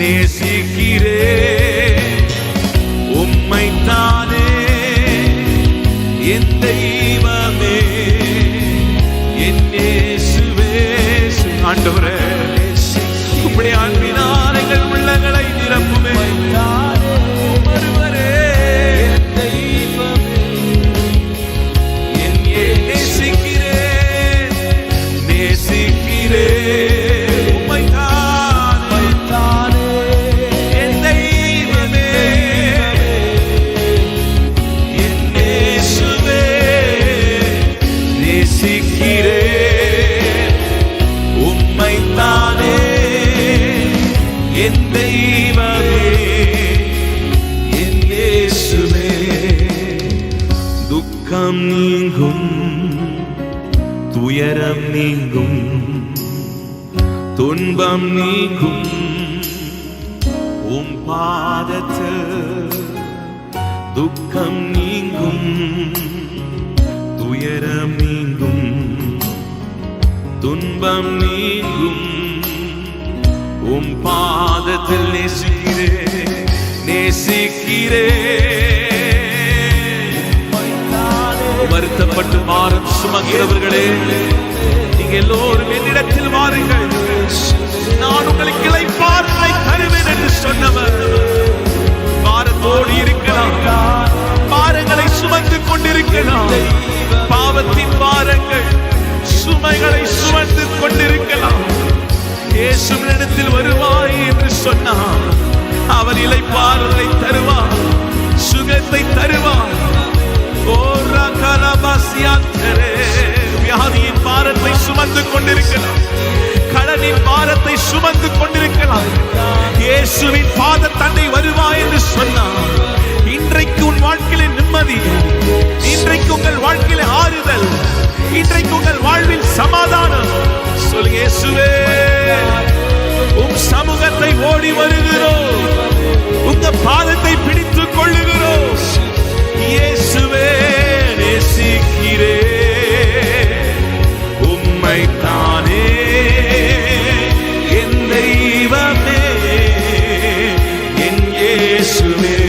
நேசிக்கிறே உம்மைத்தானே என் தெய்வமே என் இயேசுவே. ஆண்டவரே. நேசிக்கிறேன் உம்மைத்தானே என் தெய்வமே என் இயேசுவே. துக்கம் நீங்கும் துயரம் நீங்கும் துன்பம் நீங்கும். உம் பாதத்தில் துக்கம் நீங்கும் துயரம் துன்பம் நீங்கும். உம் பாதத்தில் நேசிக்கிறேன் நேசிக்கிறேன் வருத்தப்பட்டு பாரம் சுமக்கிறவர்களே நீங்க எல்லோரும் என்னிடத்தில் வாருங்கள். நான் உங்களுக்கு இளைப்பாறுதலை தருவேன் என்று சொன்னவர். பாரத்தோடு இருக்கலாம். பாரங்களை சுமந்து கொண்டிருக்கலாம். பாவத்தின் பாரங்கள் சுமைகளை சொன்னார் அவர் இளைப்பாறுதலை தருவார். சுகத்தை தருவார். வியாதியின் பாரத்தை சுமந்து கொண்டிருக்கலாம். கடனின் பாரத்தை சுமந்து கொண்டிருக்கலாம். இயேசுவின் பாத தன்னை என்று சொன்னார்